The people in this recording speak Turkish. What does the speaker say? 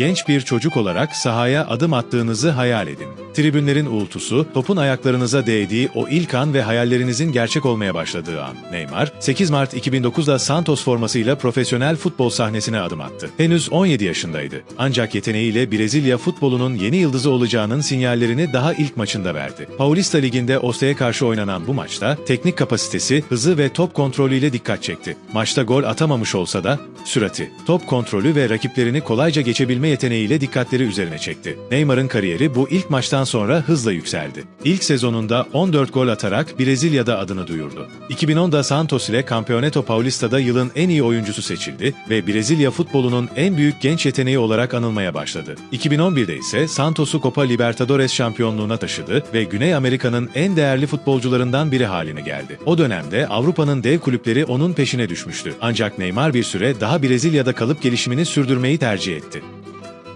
genç bir çocuk olarak sahaya adım attığınızı hayal edin. Tribünlerin uğultusu, topun ayaklarınıza değdiği o ilk an ve hayallerinizin gerçek olmaya başladığı an. Neymar, 8 Mart 2009'da Santos formasıyla profesyonel futbol sahnesine adım attı. Henüz 17 yaşındaydı. Ancak yeteneğiyle Brezilya futbolunun yeni yıldızı olacağının sinyallerini daha ilk maçında verdi. Paulista Ligi'nde Oste'ye karşı oynanan bu maçta teknik kapasitesi, hızı ve top kontrolüyle dikkat çekti. Maçta gol atamamış olsa da sürati, top kontrolü ve rakiplerini kolayca geçebilme yeteneğiyle dikkatleri üzerine çekti. Neymar'ın kariyeri bu ilk maçtan sonra hızla yükseldi. İlk sezonunda 14 gol atarak Brezilya'da adını duyurdu. 2010'da Santos ile Campeonato Paulista'da yılın en iyi oyuncusu seçildi ve Brezilya futbolunun en büyük genç yeteneği olarak anılmaya başladı. 2011'de ise Santos'u Copa Libertadores şampiyonluğuna taşıdı ve Güney Amerika'nın en değerli futbolcularından biri haline geldi. O dönemde Avrupa'nın dev kulüpleri onun peşine düşmüştü. Ancak Neymar bir süre daha Brezilya'da kalıp gelişimini sürdürmeyi tercih etti.